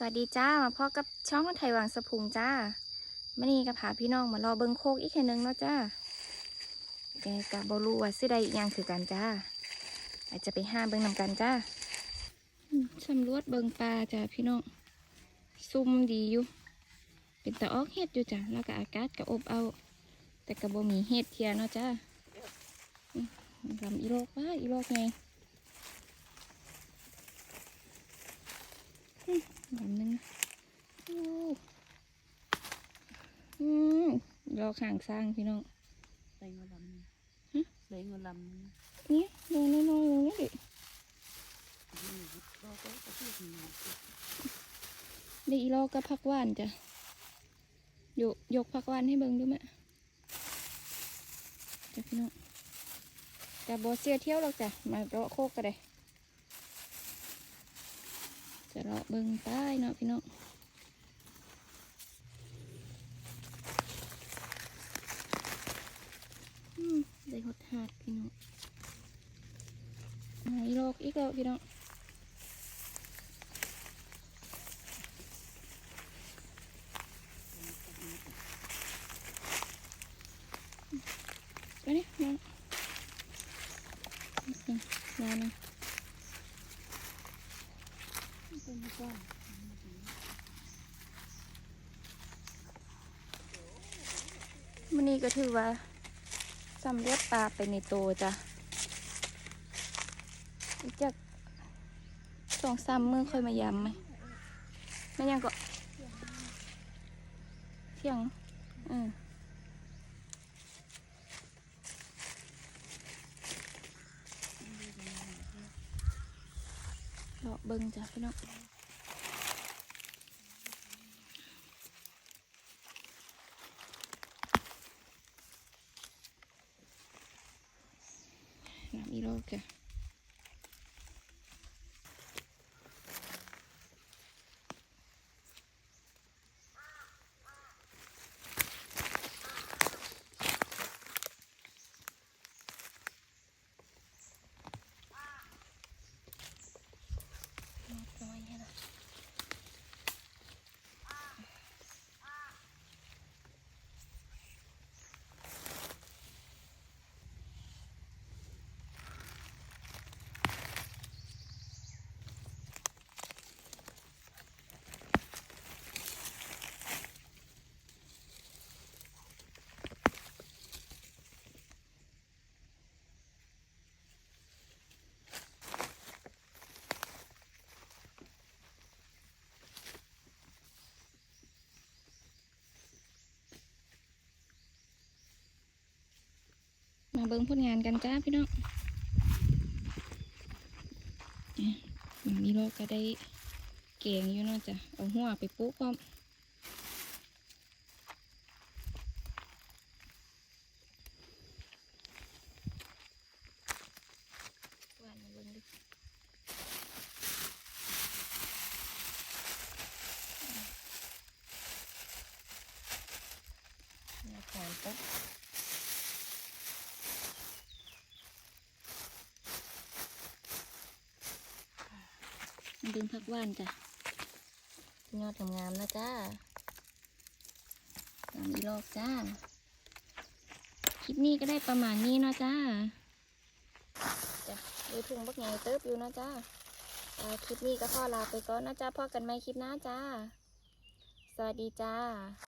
สวัสดีจ้า มาพอกับช่องไทยวังสะพุงจ้ามื่อนี้ก็พาพี่น้องมารอเบิงโคกอีกแค่นึงเนาะจ้าแกกับบรูว่าสิได้อีกอย่างคือกันจ้า อาจจะไปห้าเบิงนำกันจ้าสำรวจเบิงปลาจ้าพี่น้อง ซุ่มดีอยู่ เป็นตะออกเห็ดอยู่จ้าแล้วก็อากาศก็อบเอา แต่ก็บ่มีเห็ดเทียเนาะจ้าลำอีโลกว่าอีโลกไง หนึงโอ้อืมรอข้างสร้างพี่น้องใส่เงินลำนี่ฮะใส่เงินลำนี่เนี่ยลงน้อยๆอย่างนี้ดิเราก็จะพูดถึงได้อีรอกับผักหวานจ้ะยกยกผักหวานให้เบิ่งดูแม่จ้ะพี่น้องแต่บอเสียเที่ยวหรอกจ้ะมาเลาะโคกก็ได้ จะเลาะเบิ่งใต้เนาะพี่น้องได้หดหาดพี่น้องไหนโลกอีกแล้วพี่น้องไปนี่มามานะเป็นกว้าง มันนี้ก็ถือว่าสำเร็จปลาไปในโตวจ้ะจากสองสามมือค่อยมายำไหมไม่ยังก็เที่ยงเออเลาะเบิ้งจ้ะพี่น้อง น้ำอี เบิ้งผลงานกันจ้าพี่น้องเนี่ยน้ำอีโลกก็ได้เก่งอยู่เนาะจ้ะเอาหัวไปปุ๊บพร้อมาเบิ่งดิเนี่ยหวานปุ๊บ ดึงผักหวานจ้ะยอดงามๆนะจ้าตามอีโลกจ้า คลิปนี้ก็ได้ประมาณนี้เนาะจ้าจ้ะดูถุงบักใหญ่เติบอยู่นะจ้าอ่าคลิปนี้ก็ขอลาไปก่อนนะจ้าพอกันไหมคลิปหน้าจ้า สวัสดีจ้า